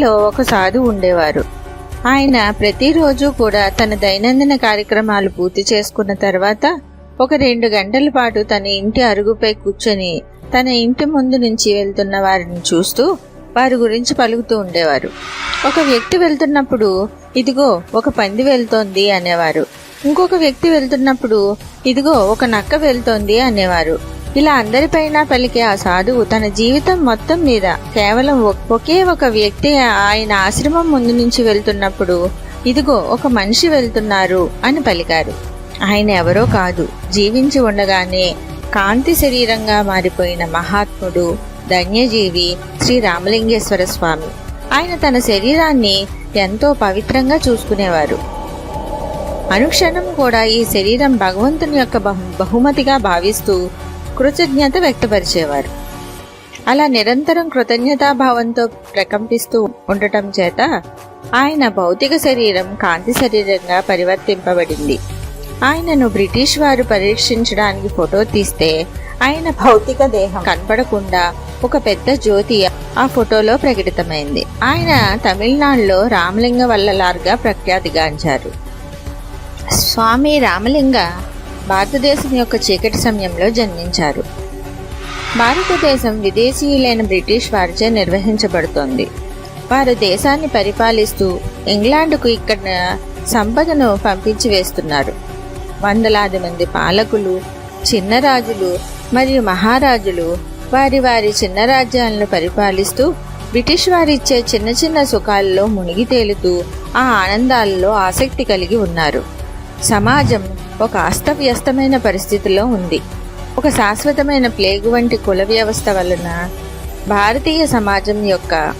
ఢిల్లీలో ఒక సాధు ఉండేవారు. ఆయన ప్రతిరోజు కూడా తన దైనందిన కార్యక్రమాలు పూర్తి చేసుకున్న తర్వాత ఒక రెండు గంటల పాటు తన ఇంటి అరుగుపై కూర్చొని తన ఇంటి ముందు నుంచి వెళ్తున్న వారిని చూస్తూ వారి గురించి పలుకుతూ ఉండేవారు. ఒక వ్యక్తి వెళ్తున్నప్పుడు ఇదిగో ఒక పంది వెళ్తోంది అనేవారు. ఇంకొక వ్యక్తి వెళ్తున్నప్పుడు ఇదిగో ఒక నక్క వెళ్తోంది అనేవారు. ఇలా అందరిపైన పలికే ఆ సాధువు తన జీవితం మొత్తం మీద కేవలం ఒకే ఒక వ్యక్తి ఆయన ఆశ్రమం ముందు నుంచి వెళ్తున్నప్పుడు ఇదిగో ఒక మనిషి వెళ్తున్నారు అని పలికారు. ఆయన ఎవరో కాదు. జీవించి ఉండగానే కాంతి శరీరంగా మారిపోయిన మహాత్ముడు ధన్యజీవి శ్రీ రామలింగేశ్వర స్వామి. ఆయన తన శరీరాన్ని ఎంతో పవిత్రంగా చూసుకునేవారు. అనుక్షణం కూడా ఈ శరీరం భగవంతుని యొక్క బహు బహుమతిగా భావిస్తూ కృతజ్ఞత వ్యక్తపరిచేవారు. అలా నిరంతరం కృతజ్ఞతాభావంతో ప్రకంపిస్తూ ఉండటం చేత ఆయన భౌతిక శరీరం కాంతి శరీరంగా పరివర్తింపబడింది. ఆయనను బ్రిటిష్ వారు పరీక్షించడానికి ఫోటో తీస్తే ఆయన భౌతిక దేహం కనపడకుండా ఒక పెద్ద జ్యోతి ఆ ఫోటోలో ప్రకటితమైంది. ఆయన తమిళనాడులో రామలింగ వల్లలార్గా ప్రఖ్యాతిగాంచారు. స్వామి రామలింగ భారతదేశం యొక్క చీకటి సమయంలో జన్మించారు. భారతదేశం విదేశీయులైన బ్రిటిష్ వారిచే నిర్వహించబడుతోంది. వారు దేశాన్ని పరిపాలిస్తూ ఇంగ్లాండ్కు ఇక్కడ సంపదను పంపించి వేస్తున్నారు. వందలాది మంది పాలకులు చిన్న రాజులు మరియు మహారాజులు వారి వారి చిన్న రాజ్యాలను పరిపాలిస్తూ బ్రిటిష్ వారిచ్చే చిన్న చిన్న సుఖాల్లో మునిగి తేలుతూ ఆ ఆనందాలలో ఆసక్తి కలిగి ఉన్నారు. సమాజం ఒక అస్తవ్యస్తమైన పరిస్థితిలో ఉంది. ఒక శాశ్వతమైన ప్లేగు వంటి కుల వ్యవస్థ వలన భారతీయ సమాజం యొక్క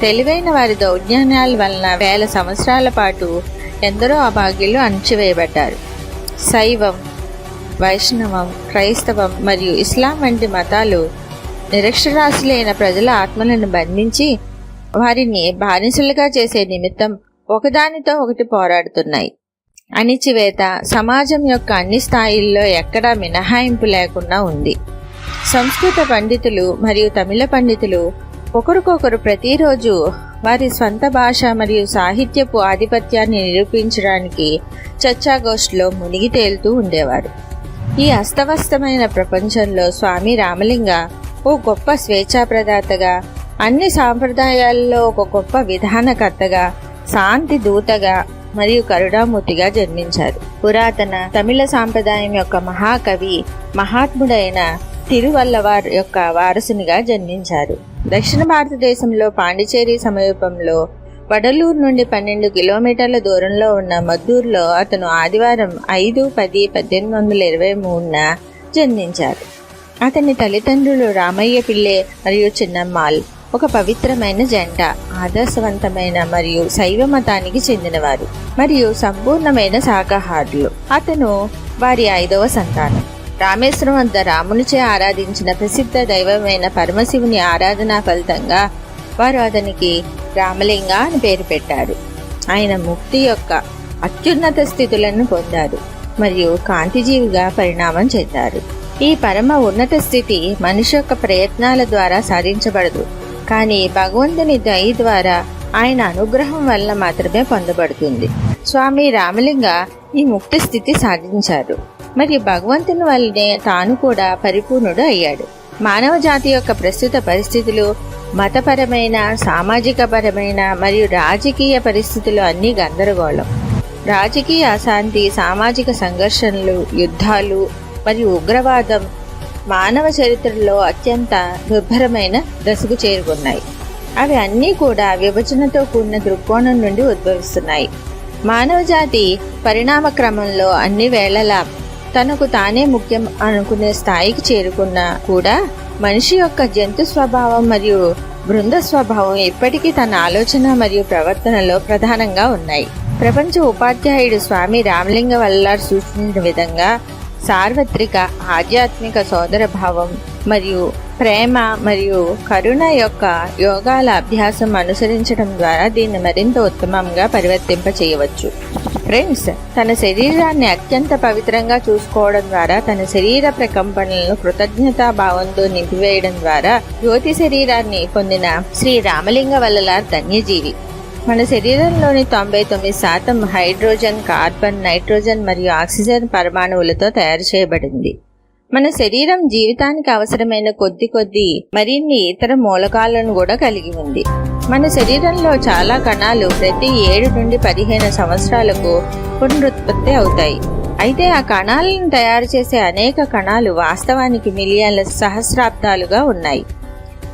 తెలివైన వారి దౌర్జన్యాల వలన వేల సంవత్సరాల పాటు ఎందరో అభాగ్యులు అణచివేయబడ్డారు. శైవం వైష్ణవం క్రైస్తవం మరియు ఇస్లాం వంటి మతాలు నిరక్షరాస్యులైన ప్రజల ఆత్మలను బంధించి వారిని బానిసలుగా చేసే నిమిత్తం ఒకదానితో ఒకటి పోరాడుతున్నాయి. అణిచివేత సమాజం యొక్క అన్ని స్థాయిల్లో ఎక్కడా మినహాయింపు లేకుండా ఉంది. సంస్కృత పండితులు మరియు తమిళ పండితులు ఒకరికొకరు ప్రతిరోజు వారి స్వంత భాష మరియు సాహిత్యపు ఆధిపత్యాన్ని నిరూపించడానికి చర్చాగోష్ఠిలో మునిగి తేలుతూ ఉండేవారు. ఈ అస్తవస్తమైన ప్రపంచంలో స్వామి రామలింగ ఓ గొప్ప స్వేచ్ఛాప్రదాతగా అన్ని సాంప్రదాయాల్లో ఒక గొప్ప విధానకర్తగా శాంతి దూతగా మరియు కరుణామూర్తిగా జన్మించారు. పురాతన తమిళ సాంప్రదాయం యొక్క మహాకవి మహాత్ముడైన తిరువల్లవార్ యొక్క వారసునిగా జన్మించారు. దక్షిణ భారతదేశంలో పాండిచేరి సమీపంలో వడలూరు నుండి పన్నెండు కిలోమీటర్ల దూరంలో ఉన్న మద్దూరులో అతను ఆదివారం ఐదు పది పద్దెనిమిది వందల ఇరవై మూడున జన్మించారు. అతని తల్లిదండ్రులు రామయ్య పిల్లే మరియు చిన్నమ్మాల్ ఒక పవిత్రమైన జంట ఆదర్శవంతమైన మరియు శైవ మతానికి చెందినవారు మరియు సంపూర్ణమైన శాకాహారులు. అతను వారి ఐదవ సంతానం. రామేశ్వరం వద్ద రామునిచే ఆరాధించిన ప్రసిద్ధ దైవమైన పరమశివుని ఆరాధన ఫలితంగా వారు అతనికి రామలింగ అని పేరు పెట్టారు. ఆయన ముక్తి యొక్క అత్యున్నత స్థితులను పొందారు మరియు కాంతిజీవిగా పరిణామం చెందారు. ఈ పరమ ఉన్నత స్థితి మనిషి యొక్క ప్రయత్నాల ద్వారా సాధించబడదు. కానీ భగవంతుని దయ ద్వారా ఆయన అనుగ్రహం వల్ల మాత్రమే పొందబడుతుంది. స్వామి రామలింగ ఈ ముక్తి స్థితి సాధించారు. మరియు భగవంతుని వల్లనే తాను కూడా పరిపూర్ణుడు అయ్యాడు. మానవ జాతి యొక్క ప్రస్తుత పరిస్థితులు మతపరమైన సామాజిక పరమైన మరియు రాజకీయ పరిస్థితులు అన్నీ గందరగోళం. రాజకీయ అశాంతి సామాజిక సంఘర్షణలు యుద్ధాలు మరియు ఉగ్రవాదం మానవ చరిత్రలో అత్యంత దుర్భరమైన దశకు చేరుకున్నాయి. అవి అన్నీ కూడా విభజనతో కూడిన దృక్కోణం నుండి ఉద్భవిస్తున్నాయి. మానవ జాతి పరిణామ క్రమంలో అన్ని వేళలా తనకు తానే ముఖ్యం అనుకునే స్థాయికి చేరుకున్నా కూడా మనిషి యొక్క జంతు స్వభావం మరియు బృంద స్వభావం ఇప్పటికీ తన ఆలోచన మరియు ప్రవర్తనలో ప్రధానంగా ఉన్నాయి. ప్రపంచ ఉపాధ్యాయుడు స్వామి రామలింగ వల్లార్ సూచించిన విధంగా సార్వత్రిక ఆధ్యాత్మిక సోదరభావం మరియు ప్రేమ మరియు కరుణ యొక్క యోగాల అభ్యాసం అనుసరించడం ద్వారా దీన్ని మరింత ఉత్తమంగా పరివర్తింప చేయవచ్చు ఫ్రెండ్స్ తన శరీరాన్ని అత్యంత పవిత్రంగా చూసుకోవడం ద్వారా తన శరీర ప్రకంపనలను కృతజ్ఞతా భావంతో నింపివేయడం ద్వారా జ్యోతి శరీరాన్ని పొందిన శ్రీ రామలింగ వల్లలార్ ధన్యజీవి. మన శరీరంలోని తొంభై తొమ్మిది శాతం హైడ్రోజన్ కార్బన్ నైట్రోజన్ మరియు ఆక్సిజన్ పరమాణువులతో తయారు చేయబడింది. మన శరీరం జీవితానికి అవసరమైన కొద్ది కొద్ది మరిన్ని ఇతర మూలకాలను కూడా కలిగి ఉంది. మన శరీరంలో చాలా కణాలు ప్రతి ఏడు నుండి పదిహేను సంవత్సరాలకు పునరుత్పత్తి అవుతాయి. అయితే ఆ కణాలను తయారు చేసే అనేక కణాలు వాస్తవానికి మిలియన్ల సహస్రాబ్దాలుగా ఉన్నాయి.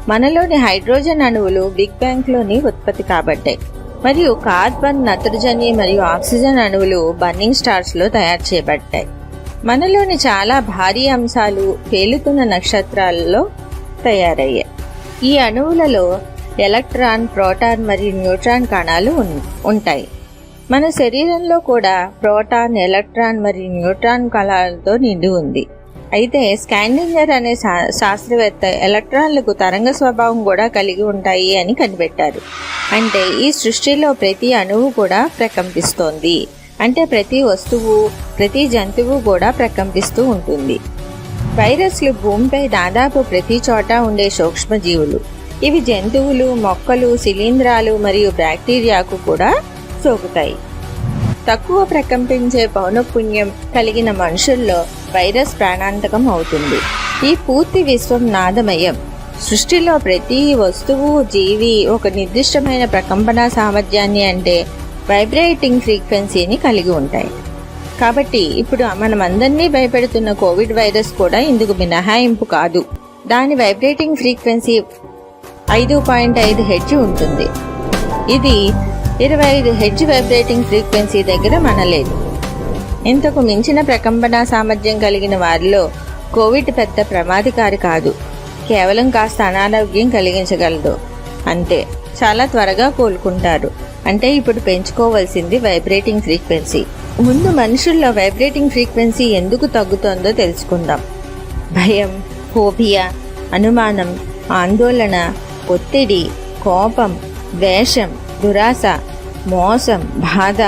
మనలోని హైడ్రోజన్ అణువులు బిగ్ బ్యాంక్లోని ఉత్పత్తి కాబట్టాయి మరియు కార్బన్ నత్రజని మరియు ఆక్సిజన్ అణువులు బర్నింగ్ స్టార్స్లో తయారు చేయబడ్డాయి. మనలోని చాలా భారీ అంశాలు పేలుతున్న నక్షత్రాలలో తయారయ్యాయి. ఈ అణువులలో ఎలక్ట్రాన్ ప్రోటాన్ మరియు న్యూట్రాన్ కణాలు ఉంటాయి. మన శరీరంలో కూడా ప్రోటాన్ ఎలక్ట్రాన్ మరియు న్యూట్రాన్ కణాలతో నిండి ఉంది. అయితే స్కాండింజర్ అనే శాస్త్రవేత్త ఎలక్ట్రాన్లకు తరంగ స్వభావం కూడా కలిగి ఉంటాయి అని కనిపెట్టారు. అంటే ఈ సృష్టిలో ప్రతి అణువు కూడా ప్రకంపిస్తోంది. అంటే ప్రతి వస్తువు ప్రతి జంతువు కూడా ప్రకంపిస్తూ ఉంటుంది. వైరస్లు భూమిపై దాదాపు ప్రతి చోట ఉండే సూక్ష్మజీవులు. ఇవి జంతువులు మొక్కలు శిలీంధ్రాలు మరియు బ్యాక్టీరియాకు కూడా సోకుతాయి. తక్కువ ప్రకంపించే పౌనపుణ్యం కలిగిన మనుషుల్లో వైరస్ ప్రాణాంతకం అవుతుంది. ఈ పూర్తి విశ్వం నాదమయం. సృష్టిలో ప్రతి వస్తువు జీవి ఒక నిర్దిష్టమైన ప్రకంపన సామర్థ్యాన్ని అంటే వైబ్రేటింగ్ ఫ్రీక్వెన్సీని కలిగి ఉంటాయి. కాబట్టి ఇప్పుడు మనం అందరినీ భయపెడుతున్న కోవిడ్ వైరస్ కూడా ఇందుకు మినహాయింపు కాదు. దాని వైబ్రేటింగ్ ఫ్రీక్వెన్సీ ఐదు పాయింట్ ఐదు హెచ్ ఉంటుంది. ఇది ఇరవై ఐదు హెచ్ వైబ్రేటింగ్ ఫ్రీక్వెన్సీ దగ్గర మనలేదు. ఇంతకు మించిన ప్రకంపన సామర్థ్యం కలిగిన వారిలో కోవిడ్ పెద్ద ప్రమాదకారి కాదు. కేవలం కాస్త అనారోగ్యం కలిగించగలదు. అంతే చాలా త్వరగా కోలుకుంటారు. అంటే ఇప్పుడు పెంచుకోవాల్సింది వైబ్రేటింగ్ ఫ్రీక్వెన్సీ. ముందు మనుషుల్లో వైబ్రేటింగ్ ఫ్రీక్వెన్సీ ఎందుకు తగ్గుతోందో తెలుసుకుందాం. భయం ఫోబియా అనుమానం ఆందోళన ఒత్తిడి కోపం ద్వేషం దురాశ మోసం బాధ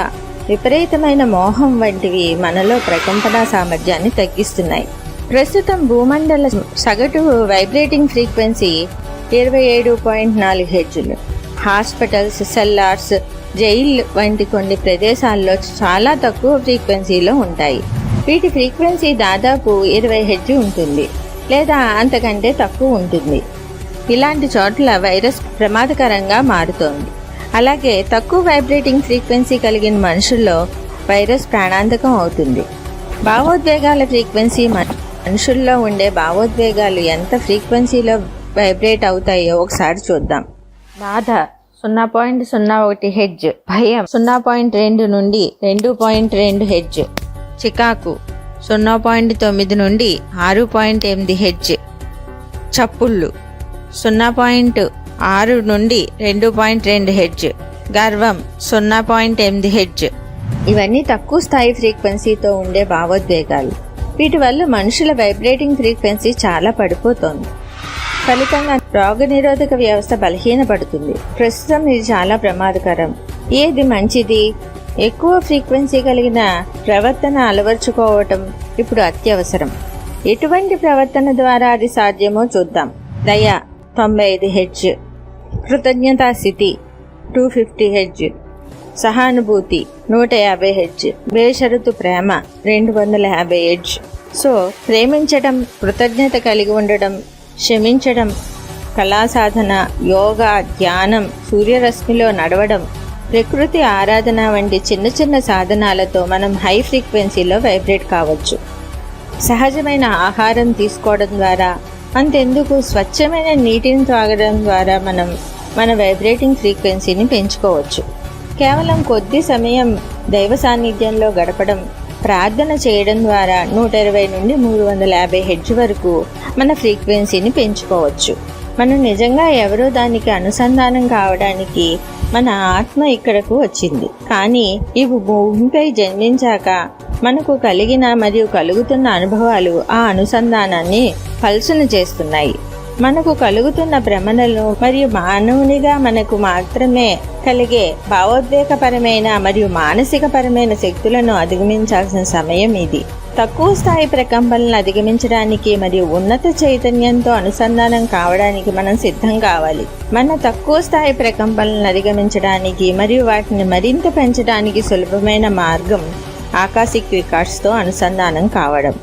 విపరీతమైన మోహం వంటివి మనలో ప్రకంపన సామర్థ్యాన్ని తగ్గిస్తున్నాయి. ప్రస్తుతం భూమండల సగటు వైబ్రేటింగ్ ఫ్రీక్వెన్సీ ఇరవై ఏడు పాయింట్ నాలుగు హెచ్లు హాస్పిటల్స్ సెల్లార్స్ జైల్ వంటి కొన్ని ప్రదేశాల్లో చాలా తక్కువ ఫ్రీక్వెన్సీలో ఉంటాయి. వీటి ఫ్రీక్వెన్సీ దాదాపు ఇరవై హెడ్జ్ ఉంటుంది లేదా అంతకంటే తక్కువ ఉంటుంది. ఇలాంటి చోట్ల వైరస్ ప్రమాదకరంగా మారుతోంది. అలాగే తక్కువ వైబ్రేటింగ్ ఫ్రీక్వెన్సీ కలిగిన మనుషుల్లో వైరస్ ప్రాణాంతకం అవుతుంది. భావోద్వేగాల ఫ్రీక్వెన్సీ మనుషుల్లో ఉండే భావోద్వేగాలు ఎంత ఫ్రీక్వెన్సీలో వైబ్రేట్ అవుతాయో ఒకసారి చూద్దాం. బాధ సున్నా పాయింట్ సున్నా ఒకటి హెడ్జ్ భయం సున్నా పాయింట్ రెండు నుండి రెండు పాయింట్ రెండు హెడ్జ్ చికాకు సున్నా పాయింట్ తొమ్మిది నుండి ఆరు పాయింట్ ఎనిమిది హెడ్జ్ చప్పుళ్ళు సున్నా పాయింట్ ఆరు నుండి రెండు పాయింట్ రెండు హెడ్జ్ గర్వం సున్నా పాయింట్ ఎనిమిది హెడ్జ్ ఇవన్నీ తక్కువ స్థాయి ఫ్రీక్వెన్సీతో ఉండే భావోద్వేగాలు. వీటి వల్ల మనుషుల వైబ్రేటింగ్ ఫ్రీక్వెన్సీ చాలా పడిపోతోంది. ఫలితంగా రోగనిరోధక వ్యవస్థ బలహీనపడుతుంది. ప్రస్తుతం ఇది చాలా ప్రమాదకరం. ఏది మంచిది? ఎక్కువ ఫ్రీక్వెన్సీ కలిగిన ప్రవర్తన అలవర్చుకోవటం ఇప్పుడు అత్యవసరం. ఎటువంటి ప్రవర్తన ద్వారా అది సాధ్యమో చూద్దాం. దయ తొంభై ఐదు హెచ్ కృతజ్ఞతా స్థితి. టూ ఫిఫ్టీ హెచ్ సహానుభూతి నూట యాభై హెచ్ బేషరతు ప్రేమ రెండు వందల యాభై హెచ్ సో ప్రేమించడం కృతజ్ఞత కలిగి ఉండడం క్షమించడం కళా సాధన యోగా ధ్యానం సూర్యరశ్మిలో నడవడం ప్రకృతి ఆరాధన వంటి చిన్న చిన్న సాధనాలతో మనం హై ఫ్రీక్వెన్సీలో వైబ్రేట్ కావచ్చు. సహజమైన ఆహారం తీసుకోవడం ద్వారా అంతెందుకు? స్వచ్ఛమైన నీటిని తాగడం ద్వారా మనం మన వైబ్రేటింగ్ ఫ్రీక్వెన్సీని పెంచుకోవచ్చు. కేవలం కొద్ది సమయం దైవ సాన్నిధ్యంలో గడపడం ప్రార్థన చేయడం ద్వారా నూట ఇరవై నుండి మూడు వందల యాభై హెడ్జ్ వరకు మన ఫ్రీక్వెన్సీని పెంచుకోవచ్చు. మనం నిజంగా ఎవరో దానికి అనుసంధానం కావడానికి మన ఆత్మ ఇక్కడకు వచ్చింది. కానీ ఇవి భూమిపై జన్మించాక మనకు కలిగిన మరియు కలుగుతున్న అనుభవాలు ఆ అనుసంధానాన్ని పల్సును చేస్తున్నాయి. మనకు కలుగుతున్న భ్రమణలు మరియు మానవునిగా మనకు మాత్రమే కలిగే భావోద్వేగపరమైన మరియు మానసికపరమైన శక్తులను అధిగమించాల్సిన సమయం ఇది. తక్కువ స్థాయి ప్రకంపనలను అధిగమించడానికి మరియు ఉన్నత చైతన్యంతో అనుసంధానం కావడానికి మనం సిద్ధం కావాలి. మన తక్కువ స్థాయి ప్రకంపనలను అధిగమించడానికి మరియు వాటిని మరింత పెంచడానికి సులభమైన మార్గం ఆకాశిక్ రికార్డ్స్తో అనుసంధానం కావడం.